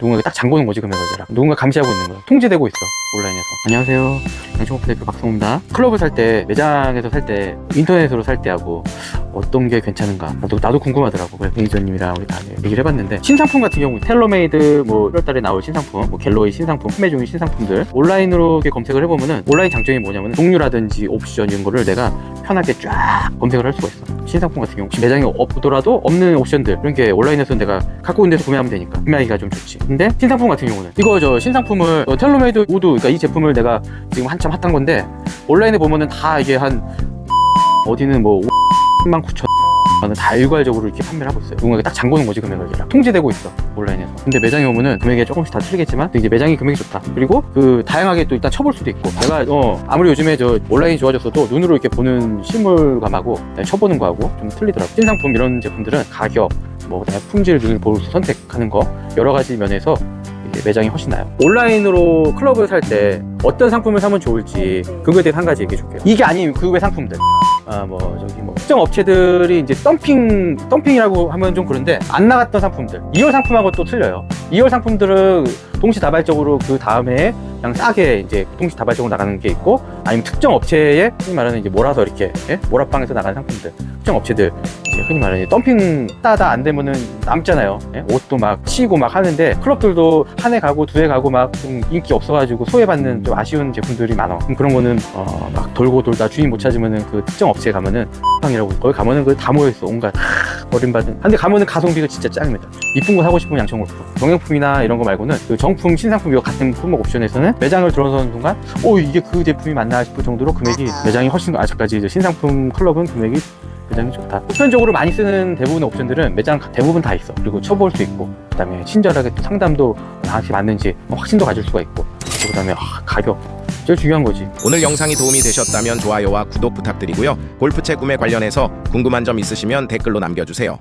누군가 딱 잠그는 거지 금액을 누군가 감시하고 있는 거야 통제되고 있어 온라인에서. 안녕하세요. 양천오프 대표 박성호입니다. 클럽을 살 때 매장에서 살 때 인터넷으로 살 때 하고 어떤 게 괜찮은가. 나도, 나도 궁금하더라고. 그래서 매니저님이랑 우리 다 얘기를 해봤는데 신상품 같은 경우 텔러메이드 뭐 1월달에 나올 신상품 뭐 갤러리 신상품 판매 중인 신상품들. 온라인으로 검색을 해보면은 온라인 장점이 뭐냐면 종류라든지 옵션 이런 거를 내가 편하게 쫙 검색을 할 수가 있어. 신상품 같은 경우. 매장에 없더라도 없는 옵션들. 이런 게 온라인에서 내가 갖고 있는 데서 구매하면 되니까. 구매하기가 좀 좋지. 근데 신상품 같은 경우는 이거 저 신상품을 어, 텔러메이드 우드 그러니까 이 제품을 내가 지금 한참 핫한 건데 온라인에 보면은 다 이게 한 어디는 뭐 10만 9천 원은 다 일괄적으로 이렇게 판매를 하고 있어요. 누군가 딱 잠그는 거지 금액을 통제되고 있어 온라인에서. 근데 매장에 오면은 금액이 조금씩 다 틀리겠지만 또 이제 매장이 금액이 좋다. 그리고 그 다양하게 또 일단 쳐볼 수도 있고 내가 어 아무리 요즘에 저 온라인이 좋아졌어도 눈으로 이렇게 보는 실물감하고 그다음에 쳐보는 거하고 좀 틀리더라고. 신상품 이런 제품들은 가격 뭐 품질 눈을 보면서 선택하는 거 여러 가지 면에서 매장이 훨씬 나요. 온라인으로 클럽을 살 때 어떤 상품을 사면 좋을지 그거에 대해서 한 가지 얘기해 줄게요. 이게 아닌 그 외 상품들. 아 뭐 저기 뭐 특정 업체들이 이제 덤핑 덤핑이라고 하면 좀 그런데 안 나갔던 상품들. 2월 상품하고 또 틀려요. 2월 상품들은 동시다발적으로 그 다음에 그냥 싸게 이제 동시다발적으로 나가는 게 있고 아니면 특정 업체에 말하는 이제 몰아서 이렇게 예? 몰아빵에서 나가는 상품들. 특정 업체들 흔히 말하는 덤핑 따다 안 되면은 남잖아요. 예? 옷도 막 치고 막 하는데 클럽들도 한 해 가고 두 해 가고 막 좀 인기 없어가지고 소외받는 좀 아쉬운 제품들이 많아. 그럼 그런 거는 어, 막 돌고 돌다 주인 못 찾으면은 그 특정 업체에 가면은 빵이라고 거기 가면은 그 다 모여있어. 온갖 하, 버림받은. 근데 가면은 가성비가 진짜 짱입니다. 이쁜 거 사고 싶으면 양천 골프 경영품이나 이런 거 말고는 그 정품 신상품 이거 같은 품목 옵션에서는 매장을 들어서는 순간 오 이게 그 제품이 맞나 싶을 정도로 금액이 매장이 훨씬 아직까지 이제 신상품 클럽은 금액이 매장이 좋다. 보편적으로 많이 쓰는 대부분의 옵션들은 매장 대부분 다 있어. 그리고 쳐볼 수 있고, 그 다음에 친절하게 또 상담도 나한테 맞는지 확신도 가질 수가 있고, 그 다음에 아, 가격 제일 중요한 거지. 오늘 영상이 도움이 되셨다면 좋아요와 구독 부탁드리고요. 골프채 구매 관련해서 궁금한 점 있으시면 댓글로 남겨주세요.